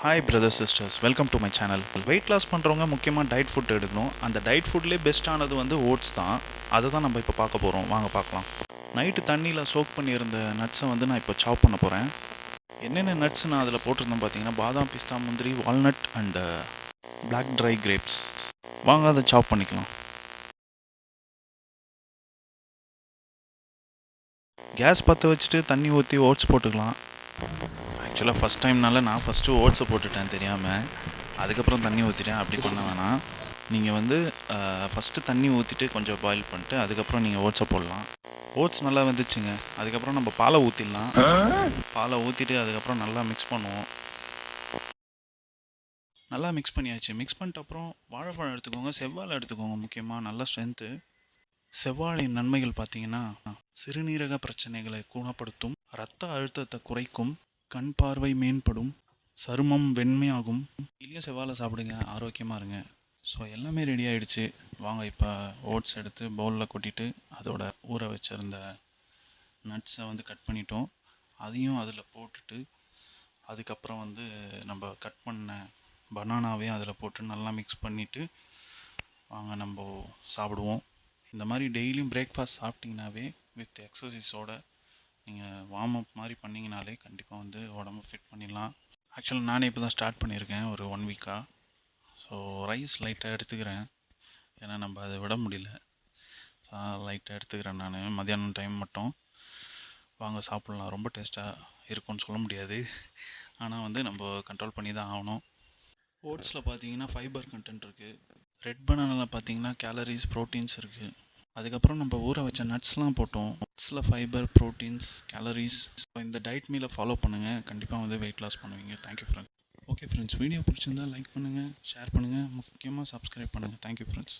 Hi brother sisters welcome to my channel weight loss பண்ணுறவங்க முக்கியமாக diet food எடுக்கணும். அந்த டயட் ஃபுட்லேயே பெஸ்ட்டானது வந்து ஓட்ஸ் தான். அதை தான் நம்ம இப்போ பார்க்க போகிறோம் வாங்க பார்க்கலாம். நைட்டு தண்ணியில் சோக் பண்ணியிருந்த நட்ஸை வந்து நான் இப்போ சாப் பண்ண போகிறேன் என்னென்ன நட்ஸ் நான் அதில் போட்டிருந்தேன் பார்த்தீங்கன்னா பாதாம் பிஸ்தா முந்திரி walnut and black dry grapes வாங்க அதை சாப் பண்ணிக்கலாம். கேஸ் பற்ற வச்சுட்டு தண்ணி ஊற்றி ஓட்ஸ் போட்டுக்கலாம். ஆக்சுவலாக ஃபஸ்ட் டைம்னால நான் ஃபஸ்ட்டு ஓட்ஸை போட்டுட்டேன் தெரியாமல் அதுக்கப்புறம் தண்ணி ஊற்றிட்டேன் அப்படி பண்ண வேணாம். நீங்கள் வந்து ஃபஸ்ட்டு தண்ணி ஊற்றிட்டு கொஞ்சம் பாயில் பண்ணிட்டு அதுக்கப்புறம் நீங்கள் ஓட்ஸை போடலாம். ஓட்ஸ் நல்லா வந்துச்சுங்க. அதுக்கப்புறம் நம்ம பாலை ஊற்றிடலாம் பாலை ஊற்றிட்டு அதுக்கப்புறம் நல்லா மிக்ஸ் பண்ணுவோம். நல்லா மிக்ஸ் பண்ணியாச்சு. மிக்ஸ் பண்ணிட்ட அப்புறம் வாழைப்பழம் எடுத்துக்கோங்க. செவ்வாழை எடுத்துக்கோங்க முக்கியமாக நல்ல ஸ்ட்ரென்த்து செவ்வாழையின் நன்மைகள் பார்த்தீங்கன்னா சிறுநீரக பிரச்சனைகளை குணப்படுத்தும் இரத்த அழுத்தத்தை குறைக்கும் கண் பார்வை மேம்படும் சருமம் வெண்மையாகும். இலையும் செவ்வாழை சாப்பிடுங்க ஆரோக்கியமாக இருங்க. ஸோ எல்லாமே ரெடி ஆகிடுச்சு வாங்க இப்போ ஓட்ஸ் எடுத்து பவுலில் கொட்டிட்டு அதோட ஊற வச்சிருந்த நட்ஸை வந்து கட் பண்ணிட்டோம். அதையும் அதில் போட்டுட்டு அதுக்கப்புறம் வந்து நம்ம கட் பண்ண பனானாவையும் அதில் போட்டு நல்லா மிக்ஸ் பண்ணிவிட்டு வாங்க நம்ம சாப்பிடுவோம். இந்த மாதிரி டெய்லியும் பிரேக்ஃபாஸ்ட் சாப்பிட்டிங்கனாவே வித் எக்ஸசைஸோட நீங்கள் வார்ம் அப் மாதிரி பண்ணிங்கனாலே கண்டிப்பாக வந்து உடம்பு ஃபிட் பண்ணிடலாம். ஆக்சுவலாக நானே இப்போ தான் ஸ்டார்ட் பண்ணியிருக்கேன் ஒரு ஒன் வீக்காக ஸோ ரைஸ் லைட்டாக எடுத்துக்கிறேன். ஏன்னா நம்ம அதை விட முடியல. லைட்டாக எடுத்துக்கிறேன் நான். மத்தியானம் டைம் மட்டும். வாங்க சாப்பிட்லாம். ரொம்ப டேஸ்ட்டாக இருக்கும்னு சொல்ல முடியாது. ஆனால் வந்து நம்ம கண்ட்ரோல் பண்ணி தான் ஆகணும். ஓட்ஸில் பார்த்தீங்கன்னா ஃபைபர் கண்டென்ட் இருக்குது ரெட் பனானாவில் பார்த்தீங்கன்னா கேலரிஸ் ப்ரோட்டீன்ஸ் இருக்குது அதுக்கப்புறம் நம்ம ஊற வச்ச நட்ஸ்லாம் போட்டோம். நட்ஸில் ஃபைபர் ப்ரோட்டீன்ஸ் கேலரிஸ் இந்த டயட் மீலை ஃபாலோ பண்ணுங்கள் கண்டிப்பாக வந்து வெயிட் லாஸ் பண்ணுவீங்க. Thank you friends okay friends video பிடிச்சிருந்தா லைக் பண்ணுங்கள் ஷேர் பண்ணுங்கள் முக்கியமாக சப்ஸ்கிரைப் பண்ணுங்கள் தேங்க்யூ ஃப்ரெண்ட்ஸ்